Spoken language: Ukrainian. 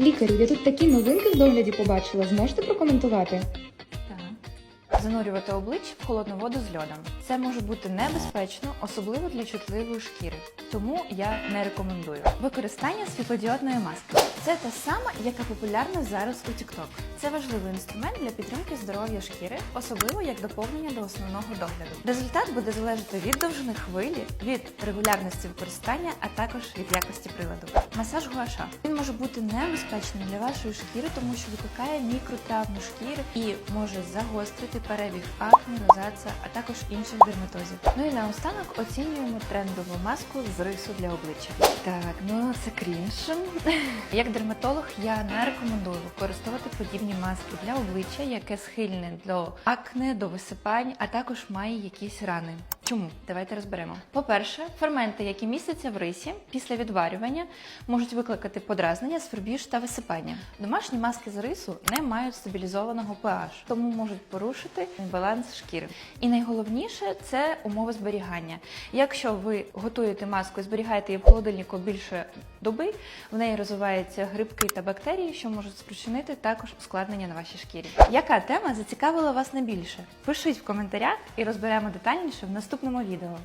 Лікарю, я тут такі новинки в догляді побачила. Зможете прокоментувати? Так. Занурювати обличчя в холодну воду з льодом. Це може бути небезпечно, особливо для чутливої шкіри. Тому я не рекомендую. Використання світлодіодної маски. Це та сама, яка популярна зараз у TikTok. Це важливий інструмент для підтримки здоров'я шкіри, особливо як доповнення до основного догляду. Результат буде залежати від довжини хвилі, від регулярності використання, а також від якості приладу. Масаж гуаша. Він може бути небезпечним для вашої шкіри, тому що викликає мікротравму шкіри і може загострити перебіг акне, розація, а також інших дерматозів. Ну і наостанок оцінюємо трендову маску з рису для обличчя. Так, ну це крінж. Як дерматолог я не рекомендую використовувати подібні маски для обличчя, яке схильне до акне, до висипань, а також має якісь рани. Чому? Давайте розберемо. По-перше, ферменти, які містяться в рисі після відварювання, можуть викликати подразнення, свербіж та висипання. Домашні маски з рису не мають стабілізованого pH, тому можуть порушити баланс шкіри. І найголовніше це умови зберігання. Якщо ви готуєте маску і зберігаєте її в холодильнику більше доби, в неї розвиваються грибки та бактерії, що можуть спричинити також ускладнення на вашій шкірі. Яка тема зацікавила вас найбільше? Пишіть в коментарях і розберемо детальніше в наступному відео.